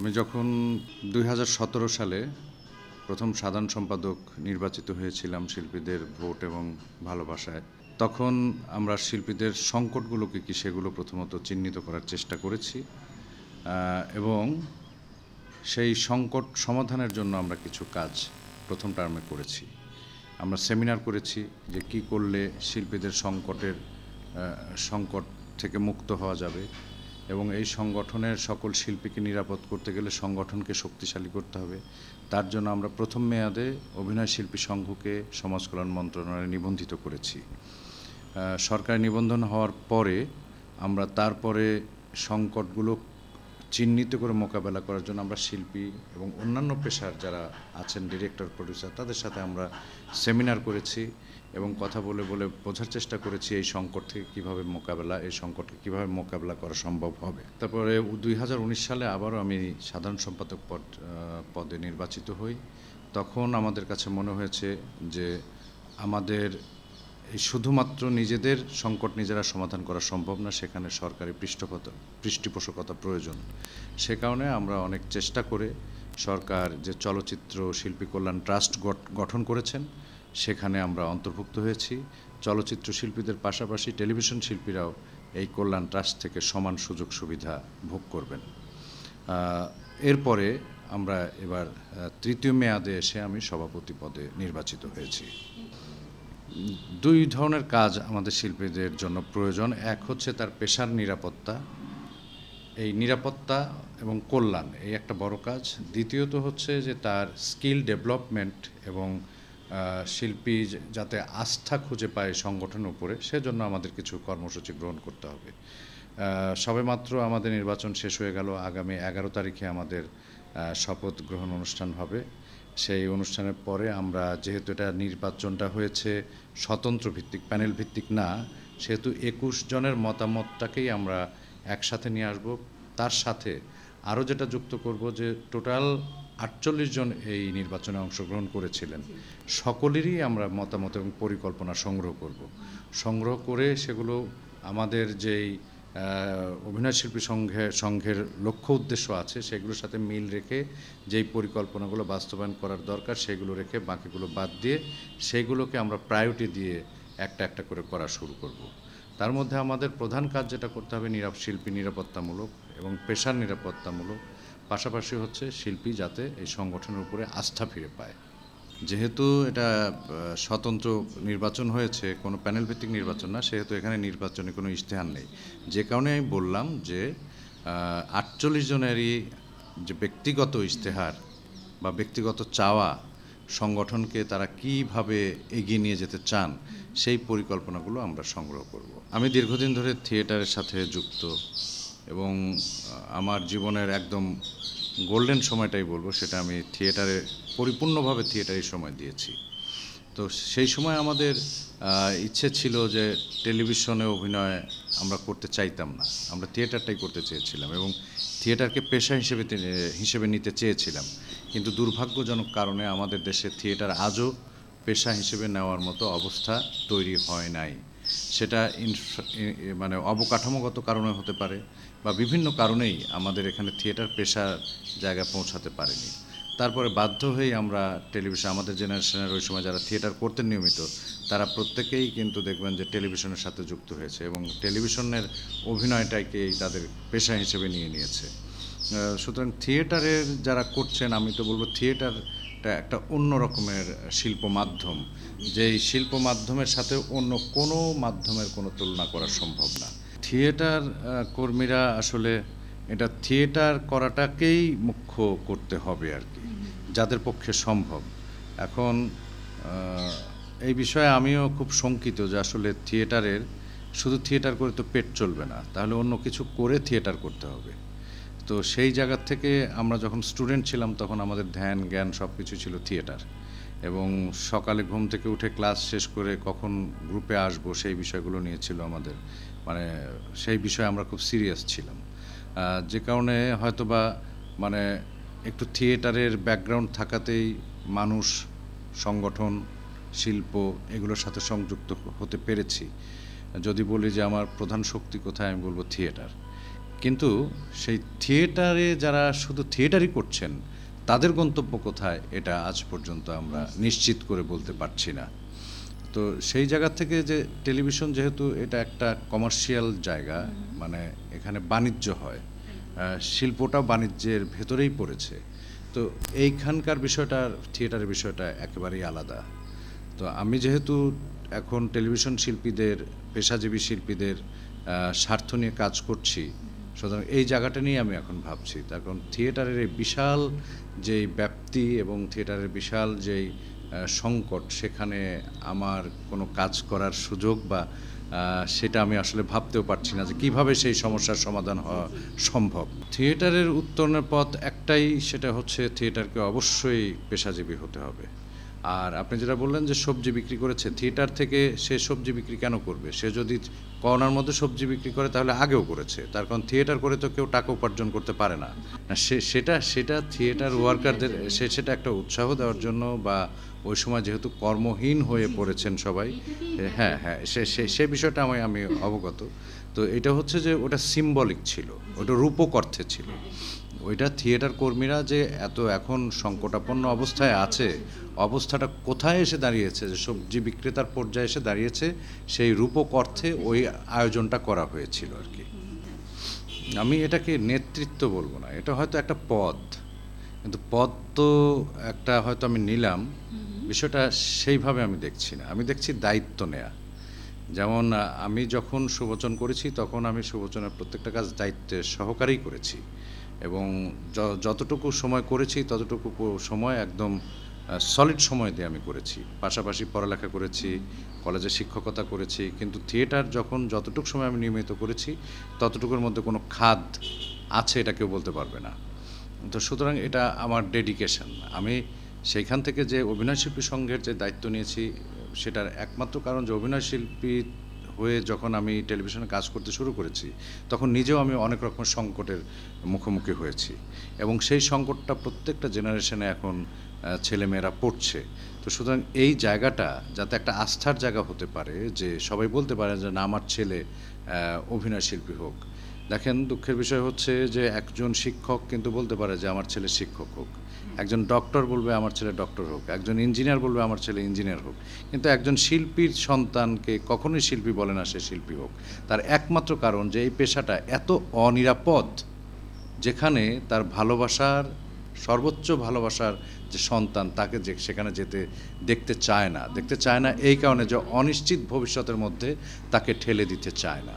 আমি যখন দুই হাজার সতেরো সালে প্রথম সাধারণ সম্পাদক নির্বাচিত হয়েছিলাম শিল্পীদের ভোট এবং ভালোবাসায়, তখন আমরা শিল্পীদের সংকটগুলোকে কি সেগুলো প্রথমত চিহ্নিত করার চেষ্টা করেছি এবং সেই সংকট সমাধানের জন্য আমরা কিছু কাজ প্রথম টার্মে করেছি। আমরা সেমিনার করেছি যে কি করলে শিল্পীদের সংকটের সংকট থেকে মুক্ত হওয়া যাবে। এবং এই সংগঠনের সকল শিল্পীকে নিরাপদ করতে গেলে সংগঠনকে শক্তিশালী করতে হবে। তার জন্য আমরা প্রথম মেয়াদে অভিনয় শিল্পী সংঘকে সমাজ কল্যাণ মন্ত্রণালয়ে নিবন্ধিত করেছি। সরকারি নিবন্ধন হওয়ার পরে আমরা তারপরে সংকটগুলো চিহ্নিত করে মোকাবেলা করার জন্য আমরা শিল্পী এবং অন্যান্য পেশার যারা আছেন ডিরেক্টর প্রডিউসার তাদের সাথে আমরা সেমিনার করেছি এবং কথা বলে বলে বোঝার চেষ্টা করেছি এই সংকট থেকে কীভাবে মোকাবেলা, এই সংকটকে কীভাবে মোকাবেলা করা সম্ভব হবে। তারপরে দুই হাজার উনিশ সালে আবারও আমি সাধারণ সম্পাদক পদ পদে নির্বাচিত হই। তখন আমাদের কাছে মনে হয়েছে যে আমাদের শুধুমাত্র নিজেদের সংকট নিজেরা সমাধান করা সম্ভব না, সেখানে সরকারি পৃষ্ঠপোষকতা পৃষ্ঠপোষকতা প্রয়োজন। সে কারণে আমরা অনেক চেষ্টা করে সরকার যে চলচ্চিত্র শিল্পী কল্যাণ ট্রাস্ট গঠ- গঠন করেছেন, সেখানে আমরা অন্তর্ভুক্ত হয়েছি। চলচ্চিত্র শিল্পীদের পাশাপাশি টেলিভিশন শিল্পীরাও এই কল্যাণ ট্রাস্ট থেকে সমান সুযোগ সুবিধা ভোগ করবেন। এরপরে আমরা এবার তৃতীয় মেয়াদে এসে আমি সভাপতি পদে নির্বাচিত হয়েছি। দুই ধরনের কাজ আমাদের শিল্পীদের জন্য প্রয়োজন। এক হচ্ছে তার পেশার নিরাপত্তা, এই নিরাপত্তা এবং কল্যাণ, এই একটা বড় কাজ। দ্বিতীয়ত হচ্ছে যে তার স্কিল ডেভেলপমেন্ট এবং শিল্পী যাতে আস্থা খুঁজে পায় সংগঠনের উপরে, সেজন্য আমাদের কিছু কর্মসূচি গ্রহণ করতে হবে। সবেমাত্র আমাদের নির্বাচন শেষ হয়ে গেল। আগামী এগারো তারিখে আমাদের শপথ গ্রহণ অনুষ্ঠান হবে। সেই অনুষ্ঠানের পরে আমরা, যেহেতু এটা নির্বাচনটা হয়েছে স্বতন্ত্র ভিত্তিক, প্যানেল ভিত্তিক না, সেহেতু একুশ জনের মতামতটাকেই আমরা একসাথে নিয়ে আসব। তার সাথে আরও যেটা যুক্ত করব যে, টোটাল আটচল্লিশ জন এই নির্বাচনে অংশগ্রহণ করেছিলেন। সকলেরই আমরা মতামত এবং পরিকল্পনা সংগ্রহ করব। সংগ্রহ করে সেগুলো আমাদের যেই আহ, অভিনয় শিল্পী সংঘে সংঘের লক্ষ্য উদ্দেশ্য আছে সেগুলোর সাথে মিল রেখে যেই পরিকল্পনাগুলো বাস্তবায়ন করার দরকার সেগুলো রেখে বাকিগুলো বাদ দিয়ে সেগুলোকে আমরা প্রায়োরিটি দিয়ে একটা একটা করে করা শুরু করব। তার মধ্যে আমাদের প্রধান কাজ যেটা করতে হবে নিরাপ শিল্পী নিরাপত্তামূলক এবং পেশার নিরাপত্তামূলক। পাশাপাশি হচ্ছে শিল্পী যাতে এই সংগঠনের উপরে আস্থা ফিরে পায়। যেহেতু এটা স্বতন্ত্র নির্বাচন হয়েছে, কোনো প্যানেল ভিত্তিক নির্বাচন না, সেহেতু এখানে নির্বাচনে কোনো ইশতেহার নেই। যে কারণে আমি বললাম যে আটচল্লিশ জনেরই যে ব্যক্তিগত ইশতেহার বা ব্যক্তিগত চাওয়া সংগঠনকে তারা কীভাবে এগিয়ে নিয়ে যেতে চান, সেই পরিকল্পনাগুলো আমরা সংগ্রহ করব। আমি দীর্ঘদিন ধরে থিয়েটারের সাথে যুক্ত এবং আমার জীবনের একদম গোল্ডেন সময়টাই বলব, সেটা আমি থিয়েটারে পরিপূর্ণভাবে থিয়েটারের সময় দিয়েছি। তো সেই সময় আমাদের ইচ্ছে ছিল যে টেলিভিশনে অভিনয় আমরা করতে চাইতাম না। আমরা থিয়েটারটাই করতে চেয়েছিলাম এবং থিয়েটারকে পেশা হিসেবে হিসেবে নিতে চেয়েছিলাম। কিন্তু দুর্ভাগ্যজনক কারণে আমাদের দেশে থিয়েটার আজও পেশা হিসেবে নেওয়ার মতো অবস্থা তৈরি হয় নাই। সেটা মানে অবকাঠামোগত কারণে হতে পারে বা বিভিন্ন কারণেই আমাদের এখানে থিয়েটার পেশার জায়গায় পৌঁছাতে পারেনি। তারপরে বাধ্য হয়েই আমরা টেলিভিশন, আমাদের জেনারেশনের ওই সময় যারা থিয়েটার করতেন নিয়মিত, তারা প্রত্যেকেই কিন্তু দেখবেন যে টেলিভিশনের সাথে যুক্ত হয়েছে এবং টেলিভিশনের অভিনয়টাকেই তাদের পেশা হিসেবে নিয়ে নিয়েছে। সুতরাং থিয়েটারের যারা করছেন, আমি তো বলব থিয়েটারটা একটা অন্য রকমের শিল্প মাধ্যম, যেই শিল্প মাধ্যমের সাথে অন্য কোনো মাধ্যমের কোনো তুলনা করা সম্ভব না। থিয়েটার কর্মীরা আসলে এটা থিয়েটার করাটাকেই মুখ্য করতে হবে আর কি। যাদের পক্ষে সম্ভব। এখন এই বিষয়ে আমিও খুব শঙ্কিত যে আসলে থিয়েটারের, শুধু থিয়েটার করে তো পেট চলবে না, তাহলে অন্য কিছু করে থিয়েটার করতে হবে। তো সেই জায়গা থেকে আমরা যখন স্টুডেন্ট ছিলাম, তখন আমাদের ধ্যান, জ্ঞান সব কিছু ছিল থিয়েটার। এবং সকালে ঘুম থেকে উঠে ক্লাস শেষ করে কখন গ্রুপে আসব, সেই বিষয়গুলো নিয়ে ছিল আমাদের। মানে সেই বিষয়ে আমরা খুব সিরিয়াস ছিলাম। যে কারণে হয়তোবা মানে একটু থিয়েটারের ব্যাকগ্রাউন্ড থাকাতেই মানুষ সংগঠন শিল্প এগুলোর সাথে সংযুক্ত হতে পেরেছি। যদি বলি যে আমার প্রধান শক্তি কোথায় আমি বলব থিয়েটার। কিন্তু সেই থিয়েটারে যারা শুধু থিয়েটারই করছেন তাদের গন্তব্য কোথায় এটা আজ পর্যন্ত আমরা নিশ্চিত করে বলতে পারছি না। তো সেই জায়গা থেকে যে টেলিভিশন যেহেতু এটা একটা কমার্শিয়াল জায়গা মানে এখানে বাণিজ্য হয় শিল্পটা বাণিজ্যের ভেতরেই পড়েছে। তো এইখানকার বিষয়টা, থিয়েটারের বিষয়টা একেবারেই আলাদা। তো আমি যেহেতু এখন টেলিভিশন শিল্পীদের, পেশাজীবী শিল্পীদের স্বার্থ নিয়ে কাজ করছি, সুতরাং এই জায়গাটা নিয়ে আমি এখন ভাবছি। তার কারণ থিয়েটারের এই বিশাল যেই ব্যাপ্তি এবং থিয়েটারের বিশাল যেই সংকট, সেখানে আমার কোনো কাজ করার সুযোগ বা সেটা আমি আসলে ভাবতেও পারছি না যে কীভাবে সেই সমস্যার সমাধান হওয়া সম্ভব। থিয়েটারের উত্তরণের পথ একটাই, সেটা হচ্ছে থিয়েটারকে অবশ্যই পেশাজীবী হতে হবে। আর আপনি যেটা বললেন যে সবজি বিক্রি করেছে, থিয়েটার থেকে সে সবজি বিক্রি কেন করবে? সে যদি করোনার মধ্যে সবজি বিক্রি করে, তাহলে আগেও করেছে। তার কারণ থিয়েটার করে তো কেউ টাকা উপার্জন করতে পারে না, সে, সেটা সেটা থিয়েটার ওয়ার্কারদের, সে, সেটা একটা উৎসাহ দেওয়ার জন্য বা ওই সময় যেহেতু কর্মহীন হয়ে পড়েছেন সবাই হ্যাঁ হ্যাঁ সে সে সে বিষয়টা আমি আমি অবগত। তো এটা হচ্ছে যে ওটা সিম্বলিক ছিল ওটা রূপক অর্থে ছিল ওইটা থিয়েটার কর্মীরা যে এত এখন সংকটাপন্ন অবস্থায় আছে অবস্থাটা কোথায় এসে দাঁড়িয়েছে যে সবজি বিক্রেতার পর্যায়ে এসে দাঁড়িয়েছে সেই রূপক অর্থে ওই আয়োজনটা করা হয়েছিল আর কি। আমি এটাকে নেতৃত্ব বলব না এটা হয়তো একটা পদ কিন্তু পদ তো একটা হয়তো আমি নিলাম। বিষয়টা সেইভাবে আমি দেখছি না। আমি দেখছি দায়িত্ব নেয়া। যেমন আমি যখন সুবচন করেছি, তখন আমি সুবচনের প্রত্যেকটা কাজ দায়িত্বের সহকারেই করেছি। এবং যতটুকু সময় করেছি, ততটুকু সময় একদম সলিড সময় দিয়ে আমি করেছি। পাশাপাশি পড়ালেখা করেছি কলেজে শিক্ষকতা করেছি, কিন্তু থিয়েটার যখন যতটুকু সময় আমি নিয়মিত করেছি, ততটুকুর মধ্যে কোনো খাদ আছে এটা কেউ বলতে পারবে না। তো সুতরাং এটা আমার ডেডিকেশন আমি সেইখান থেকে যে অভিনয় শিল্পী সংঘের যে দায়িত্ব নিয়েছি সেটার একমাত্র কারণ যে অভিনয় শিল্পী হয়ে যখন আমি টেলিভিশনে কাজ করতে শুরু করেছি তখন নিজেও আমি অনেক রকম সংকটের মুখোমুখি হয়েছি। এবং সেই সংকটটা প্রত্যেকটা জেনারেশনে এখন ছেলেমেয়েরা পড়ছে। তো সুতরাং এই জায়গাটা যাতে একটা আস্থার জায়গা হতে পারে যে সবাই বলতে পারে যে না আমার ছেলে আহ, অভিনয় শিল্পী হোক। দেখেন দুঃখের বিষয় হচ্ছে যে একজন শিক্ষক কিন্তু বলতে পারে যে আমার ছেলে শিক্ষক হোক। একজন ডক্টর বলবে আমার ছেলে ডক্টর হোক, একজন ইঞ্জিনিয়ার বলবে আমার ছেলে ইঞ্জিনিয়ার হোক। কিন্তু একজন শিল্পীর সন্তানকে কখনোই শিল্পী বলে না সে শিল্পী হোক। তার একমাত্র কারণ যে এই পেশাটা এত অনিরাপদ, যেখানে তার ভালোবাসার, সর্বোচ্চ ভালোবাসার যে সন্তান, তাকে যে সেখানে যেতে দেখতে চায় না, দেখতে চায় না এই কারণে যে অনিশ্চিত ভবিষ্যতের মধ্যে তাকে ঠেলে দিতে চায় না।